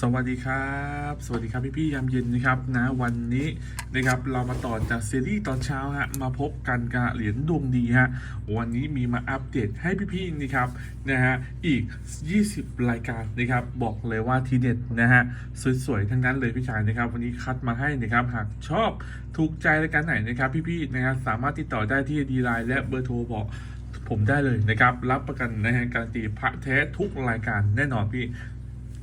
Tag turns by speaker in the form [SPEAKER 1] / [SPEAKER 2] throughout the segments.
[SPEAKER 1] สวัสดีครับ สวัสดีครับพี่พี่ๆยามเย็นนะครับนะวันนี้นะครับเรามาต่อจากซีรีส์ตอนเช้าฮะมาพบกันกับเหรียญดวงดีฮะวันนี้มีมาอัปเดตให้พี่พี่นะครับนะฮะอีก 20 รายการนะครับบอกเลยว่าทีเด็ดนะฮะสวยๆทั้งนั้นเลยพี่ชายนะครับ วันนี้คัดมาให้นะครับหากชอบถูกใจรายการไหนนะครับ พี่พี่ๆนะครับสามารถติดต่อได้ที่ดีไลน์และเบอร์โทรบอกผมได้เลยนะครับ รับประกันนะฮะการันตีพระแท้ทุกรายการแน่นอนพี่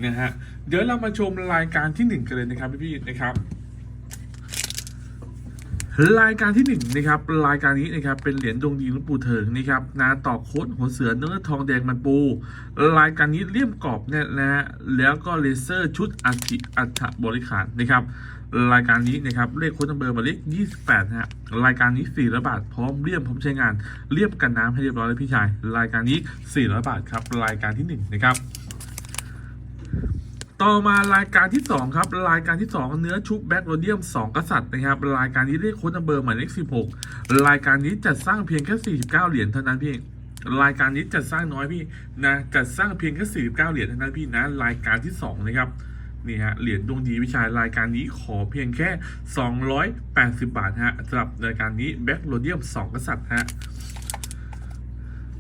[SPEAKER 1] นะฮะเดี๋ยวเรามาชมรายการที่หนึ่งกันเลยนะครับพี่ๆนะครับ รายการที่หนึ่งนะครับรายการนี้นะครับเป็นเหรียญดวงดีหลวงปู่เถิงนะครับนาต่อโคดหัวเสือเนื้อทองแดงมันปู รายการนี้เลี่ยมกรอบเนี่ยนะฮะแล้วก็เลเซอร์ชุดอัฐิอัฐบริขารนะครับรายการนี้นะครับเลขโค้ดนัมเบอร์หมายเลข28นะฮะรายการนี้400บาทพร้อมเลี่ยมพร้อมใช้งานเลี่ยมกันน้ำให้เรียบร้อยเลยพี่ชาย รายการนี้400บาทครับรายการที่หนึ่งนะครับ ต่อมารายการที่ 2 ครับ รายการที่ 2 เนื้อชุบแบ็กโรเดียม 2 กษัตริย์นะครับ รายการนี้เลขโค้ดนัมเบอร์หมายเลข16 รายการนี้จัดสร้างเพียงแค่ 49 เหรียญเท่านั้นพี่รายการนี้จัดสร้างน้อยพี่นะจัดสร้างเพียงแค่49 เหรียญเท่านั้นพี่นะ รายการที่ 2 นะครับนี่ฮะเหรียญดวงดีวิชารายการนี้ขอเพียงแค่ 280 บาทฮะสำหรับรายการนี้แบ็กโรเดียม 2 กษัตริย์ฮะ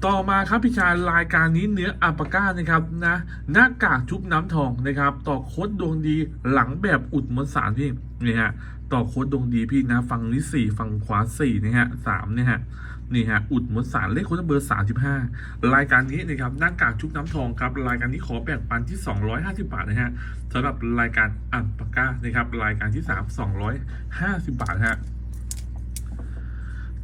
[SPEAKER 1] ต่อมาครับพี่ชายรายการนี้เนื้ออัลปาก้านะครับนะหน้ากากชุบน้ำทองนะครับ ต่อโค้ดดวงดีหลังแบบอุดมสารพี่นี่ฮะต่อโค้ดดวงดีพี่นะฝั่งนี้สี่ฝั่งขวาสี่นะฮะสามเนี่ยฮะนี่ฮะอุดมสารเลขโค้ดเบอร์สามสิบห้ารายการนี้นะครับหน้ากากชุบน้ำทองครับรายการนี้ขอแบ่งปันที่250บาทนะฮะสำหรับรายการอัลปาก้านะครับรายการที่3 250บาทฮะ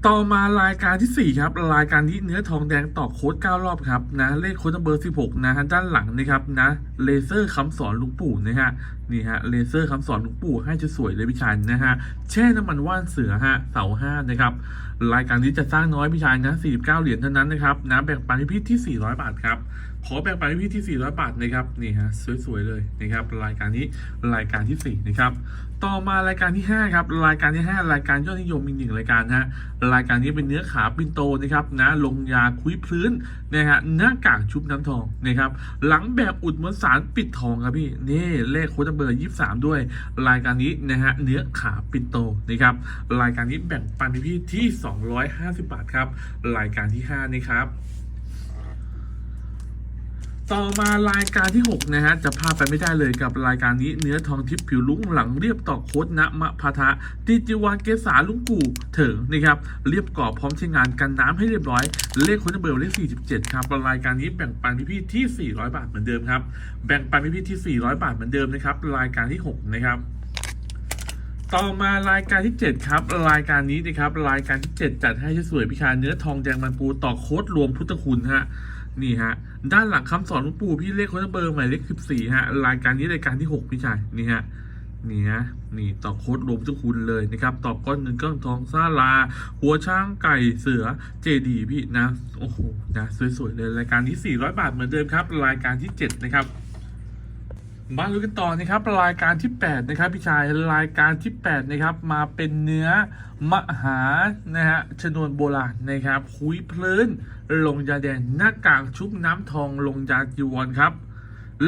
[SPEAKER 1] ต่อมารายการที่ 4 ครับ รายการนี้เนื้อทองแดงต่อโค้ด9รอบครับนะเลขโค้ดเบอร์16 นะฮะด้านหลังนะครับนะเลเซอร์คำสอนลุงปู่นะฮะนี่ฮะเลเซอร์คำสอนลุงปู่ให้จะสวยเลยพี่ชายนะฮะแช่น้ำมันว่านเสือฮะเสาห้านะครับรายการนี้จะสร้างน้อยพี่ชายนะ49 เหรียญเท่านั้นนะครับนะแบ่งปันให้พี่ที่ 400 บาทครับ ขอแบ่งปันพี่ที่ 400 บาทนะครับนี่ฮะสวยๆเลยนะครับรายการนี้รายการที่ 4 นะครับ ต่อมารายการที่ 5 ครับ รายการที่ 5 รายการยอดนิยมอีกหนึ่งรายการฮะรายการนี้เป็นเนื้อขาปินโตนะครับนะลงยาคุยพื้นนะฮะหน้ากากชุบน้ำทองนะครับหลังแบบอุดมวลสารปิดทองครับพี่นี่เลขโค้ดเบอร์ 23 ด้วย รายการนี้นะฮะเนื้อขาปินโตนะครับรายการนี้แบ่งปันพี่ที่ 250 บาทครับรายการที่5นี่ครับ ต่อมารายการที่ 6 นะฮะ จะพลาดไปไม่ได้เลยกับรายการนี้เนื้อทองทิพย์ผิวลุ้งหลังเรียบต่อโคตณมะพะทะติจิวานเกษาลุงกู่เถิงนะครับเรียบกรอบพร้อมใช้งานกันน้ำให้เรียบร้อย เลขคนเบอร์เลข 47 ครับรายการนี้แบ่งปันพี่ๆที่ 400 บาทเหมือนเดิมครับแบ่งปันพี่ๆที่ 400 บาทเหมือนเดิมนะครับรายการที่ 6 นะครับต่อมารายการที่ 7 ครับ รายการนี้นะครับรายการที่ 7 จัดให้สวยพิชาเนื้อทองแดงมันปูต่อโค้ดรวมพุทธคุณฮะนี่ฮะ ด้านหลังคำสอนหลวงปู่พี่เลขโค้ดเบอร์หมายเลขสิบสี่ฮะรายการนี้รายการที่หกพี่ชายนี่ฮะนี่ฮะนี่ต่อโค้ดรวมจุคุณเลยนะครับต่อก้อนเงินก้อนทองซาลา หัวช้างไก่เสือเจดีพี่นะโอ้โหนะสวยๆเลยรายการนี้400 บาทเหมือนเดิมครับ รายการที่ 7 นะครับ มาดูกันต่อนะครับรายการที่8นะครับพี่ชายรายการที่8นะครับมาเป็นเนื้อมหานะฮะชนวนโบราณนะครับคุยเพลินลงยาแดงหน้ากากชุบน้ำทองลงยาจีวรครับ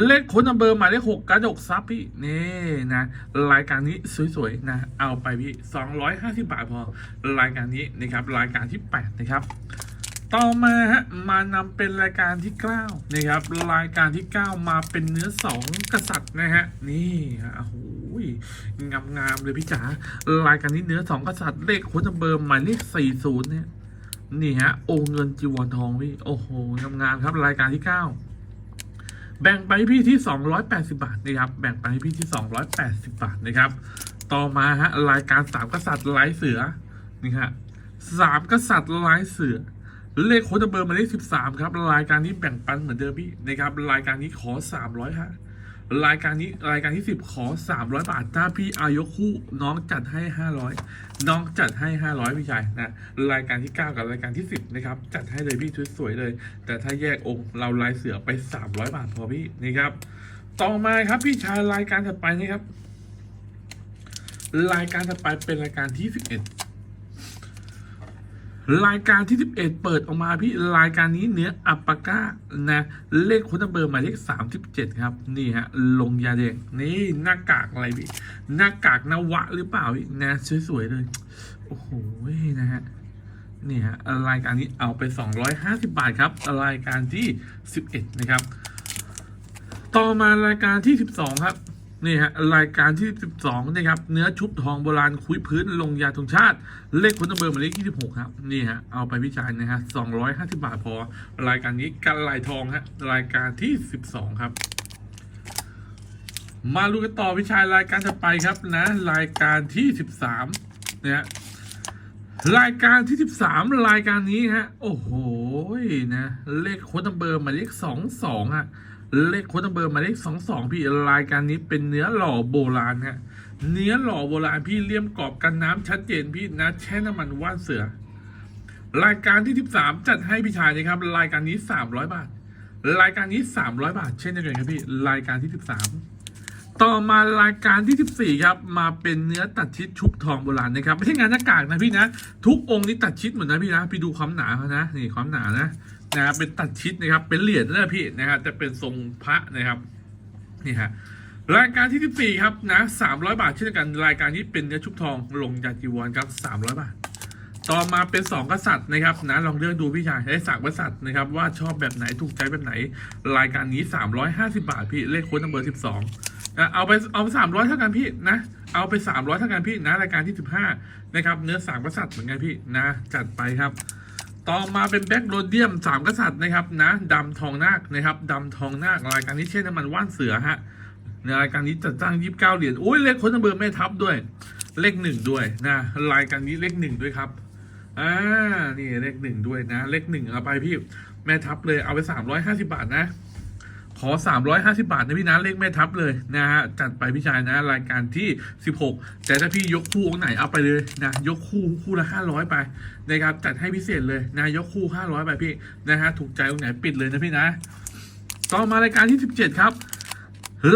[SPEAKER 1] เลขคนนัมเบอร์หมายเลขหกกระดกซับพี่นี่นะรายการนี้สวยๆนะเอาไปพี่250 บาทพอรายการนี้นะครับรายการที่ 8 นะครับ ต่อมาฮะมานำเป็นรายการที่9นะครับรายการที่ 9 มาเป็นเนื้อ2กษัตริย์นะฮะนี่ฮะโอ้โหงามงามๆเลยพี่จ๋ารายการนี้เนื้อ2กษัตริย์เลขค้ดเบอร์หมายเลข40เนี่ยนี่ฮะโอเงินจีวรทองพี่โอ้โหงามงามๆครับรายการที่ 9 แบ่งไปให้พี่ที่ 280 บาทนะครับแบ่งไปให้พี่ที่ 280 บาทนะครับ ต่อมาฮะรายการสามกษัตริย์ลายเสือนี่ฮะสามกษัตริย์ลายเสือ เลขโค้ดเบอร์มาเลข13ครับ รายการนี้แบ่งปันเหมือนเดิมพี่นะครับ รายการนี้ขอ300ฮะรายการนี้รายการที่10ขอ300บาทถ้าพี่อายกคู่น้องจัดให้500น้องจัดให้500พี่ชายนะรายการที่9กับรายการที่10นะครับจัดให้เลยพี่สวยๆเลย แต่ถ้าแยกองค์เราลายเสือไป300บาทพอพี่นะครับ ต่อมาครับพี่ชายรายการถัดไปนะครับรายการถัดไปเป็นรายการที่11 รายการที่ 11 เปิดออกมาพี่รายการนี้เนื้ออัปปาก้านะเลขคุณนัมเบอร์หมายเลข 37 ครับ นี่ฮะลงยาแดงนี่หน้ากากอะไรพี่หน้ากากนวะหรือเปล่าพี่นะสวยๆเลย โอ้โหนะฮะนี่ฮะรายการนี้เอาไป 250 บาทครับ รายการที่ 11 นะครับ ต่อมารายการที่ 12 ครับ นี่ฮะรายการที่ 12นะครับเนื้อชุบทองโบราณคุยพื้นลงยาธงชาติ เลขคุณเบอร์หมายเลข26ครับนี่ฮะเอาไปวิจัยนะฮะ250 บาทพอ รายการนี้กันลายทองฮะรายการที่ 12 ครับมาดูกันต่อวิชายรายการถัดไปครับนะ รายการที่13นะฮะรายการที่13รายการนี้ฮะ โอ้โหนะ เลขโค้ดนัมเบอร์หมายเลข22ฮะ เลขโค้ดนัมเบอร์มาเลข22พี่รายการนี้เป็นเนื้อหล่อโบราณฮะเนื้อหล่อโบราณพี่เลี่ยมกรอบกันน้ำชัดเจนพี่นะแช่น้ำมันว่านเสือ รายการที่ 13 จัดให้พี่ชายนะครับ รายการนี้ 300 บาท รายการนี้ 300 บาท เช่นเดียวกันครับพี่รายการที่ 13 ต่อมารายการที่ 14 ครับ มาเป็นเนื้อตัดชิดชุบทองโบราณนะครับไม่ใช่งานหน้ากากนะพี่นะ ทุกองค์นี้ตัดชิดหมดนะพี่นะพี่ดูความหนาเขานะนี่ความหนานะ นะครับเป็นตัดชิดนะครับเป็นเหรียญนะพี่นะครับแต่เป็นทรงพระนะครับนี่ฮะรายการที่ 14 ครับนะ300 บาทเช่นเดียวกันรายการนี้เป็นเนื้อชุบทองลงยาจีวรครับ 300 บาท ต่อมาเป็น 2 กษัตริย์นะครับนะลองเลือกดูพี่ชายได้สามกษัตริย์นะครับว่าชอบแบบไหนถูกใจแบบไหน รายการนี้ 350 บาทพี่เลขโค้ดนัมเบอร์ 12นะเอาไปเอาไป300เท่ากันพี่นะเอาไป 300เท่ากันพี่นะรายการที่ 15นะครับเนื้อสามกษัตริย์เหมือนกันพี่นะจัดไปครับ ต่อมาเป็นแบ็กโรเดียมสามกษัตริย์นะครับนะดำทองนาคนะครับดำทองนาครายการนี้เช่นน้ำมันว่านเสือฮะในรายการนี้จัดจ้างยี่สิบเก้าเหรียญอุ้ยเลขคนนัมเบอร์แม่ทับด้วย เลขหนึ่งด้วยนะรายการนี้เลขหนึ่งด้วยครับอ่านี่เลขหนึ่งด้วยนะ เลขหนึ่งเอาไปพี่แม่ทับเลยเอาไปสามร้อยห้าสิบาทนะ ขอ 350 บาทนะพี่นะเลขแม่ทับเลยนะฮะจัดไปพี่ชายนะรายการที่ 16 แต่ถ้าพี่ยกคู่องไหนเอาไปเลยนะยกคู่คู่ละ 500 ไปนะครับจัดให้พิเศษเลยนะยกคู่ 500 ไปพี่นะฮะถูกใจองไหนปิดเลยนะพี่นะ ต่อมารายการที่ 17 ครับ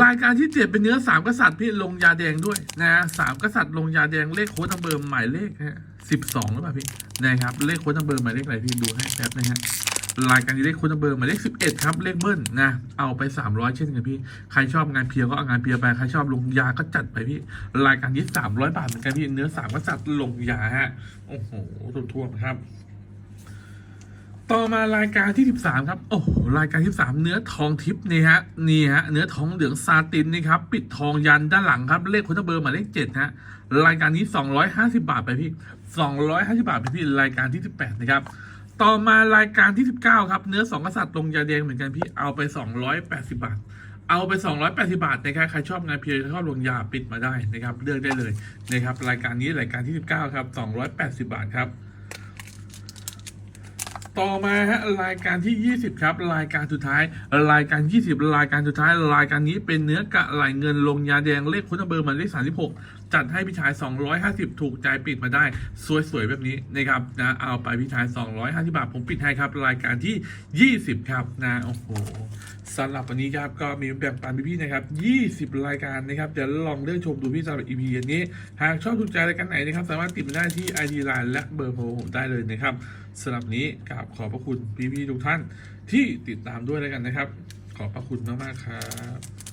[SPEAKER 1] รายการที่7เป็นเนื้อ3กษัตริย์พี่ลงยาแดงด้วยนะฮะสามกษัตริย์ลงยาแดงเลขโค้ดนัมเบอร์หมายเลขฮะ12หรือเปล่าพี่นะครับเลขโค้ดนัมเบอร์หมายเลขอะไรพี่ดูให้แป๊บนะฮะ รายการนี้เลขคุณเบอร์หมายเลข11ครับเลขเบิ้ลนะเอาไป300เช่นกันพี่ใครชอบงานเพียก็เอางานเพียไปใครชอบลงยาก็จัดไปพี่รายการนี้300บาทเหมือนกันพี่เนื้อสามก็จัดลงยาฮะโอ้โหทั่วๆครับ ต่อมารายการที่13ครับโอ้รายการที่13เนื้อทองทิพย์นี่ฮะนี่ฮะเนื้อทองเหลืองซาตินนี่ครับปิดทองยันด้านหลังครับเลขคุณเบอร์หมายเลข7ฮะรายการนี้250บาทไปพี่250บาทไปพี่รายการที่18นะครับ ต่อมารายการที่ 19 ครับ เนื้อสองกษัตริย์ลงยาแดงเหมือนกันพี่เอาไป 280 บาท เอาไป 280 บาทนะครับใครชอบงานเพียรชอบลงยาปิดมาได้นะครับ เลือกได้เลยนะครับ รายการนี้รายการที่ 19 ครับ 280 บาทครับ ต่อมาฮะรายการที่ 20 ครับ รายการสุดท้าย รายการ 20 รายการสุดท้าย รายการนี้เป็นเนื้อกะไหลเงินลงยาแดงเลขคุณเบอร์มันเลข36 จัดให้พี่ชาย 250 ถูกใจปิดมาได้ สวยๆ แบบนี้นะครับนะเอาไปพี่ชาย 250 บาท ผมปิดให้ครับ รายการที่ 20 ครับนะโอ้โห สำหรับวันนี้ครับก็มีแบ่งปันพี่ๆนะครับ 20 รายการนะครับเดี๋ยวลองเลือกชมดูพี่สำหรับ EP อันนี้ หากชอบถูกใจรายการไหนนะครับ สามารถติดมาได้ที่ ID Line และเบอร์โทรผมได้เลยนะครับสำหรับนนี้กราบขอบพระคุณพี่ๆทุกท่านที่ติดตามด้วยแล้วกันนะครับ ขอบพระคุณมากๆครับ